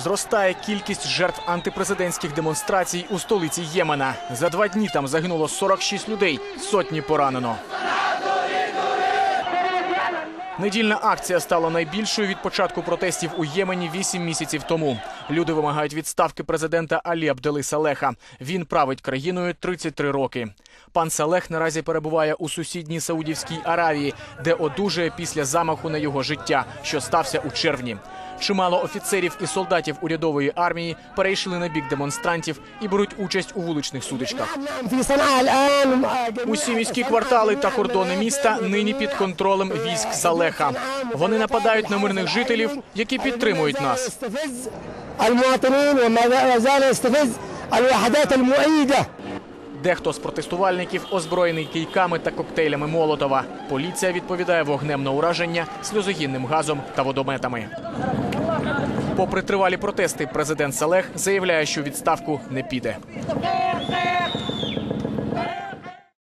Зростає кількість жертв антипрезидентських демонстрацій у столиці Ємена. За два дні там загинуло 46 людей, сотні поранено. Недільна акція стала найбільшою від початку протестів у Ємені 8 місяців тому. Люди вимагають відставки президента Алі Абдели Салеха. Він править країною 33 роки. Пан Салех наразі перебуває у сусідній Саудівській Аравії, де одужує після замаху на його життя, що стався у червні. Чимало офіцерів і солдатів урядової армії перейшли на бік демонстрантів і беруть участь у вуличних сутичках. Усі міські квартали та кордони міста нині під контролем військ залеха. Вони нападають на мирних жителів, які підтримують нас. Дехто з протестувальників озброєний кійками та коктейлями Молотова. Поліція відповідає вогнем на ураження, сльозогінним газом та водометами. Попри тривалі протести, президент Салех заявляє, що відставку не піде.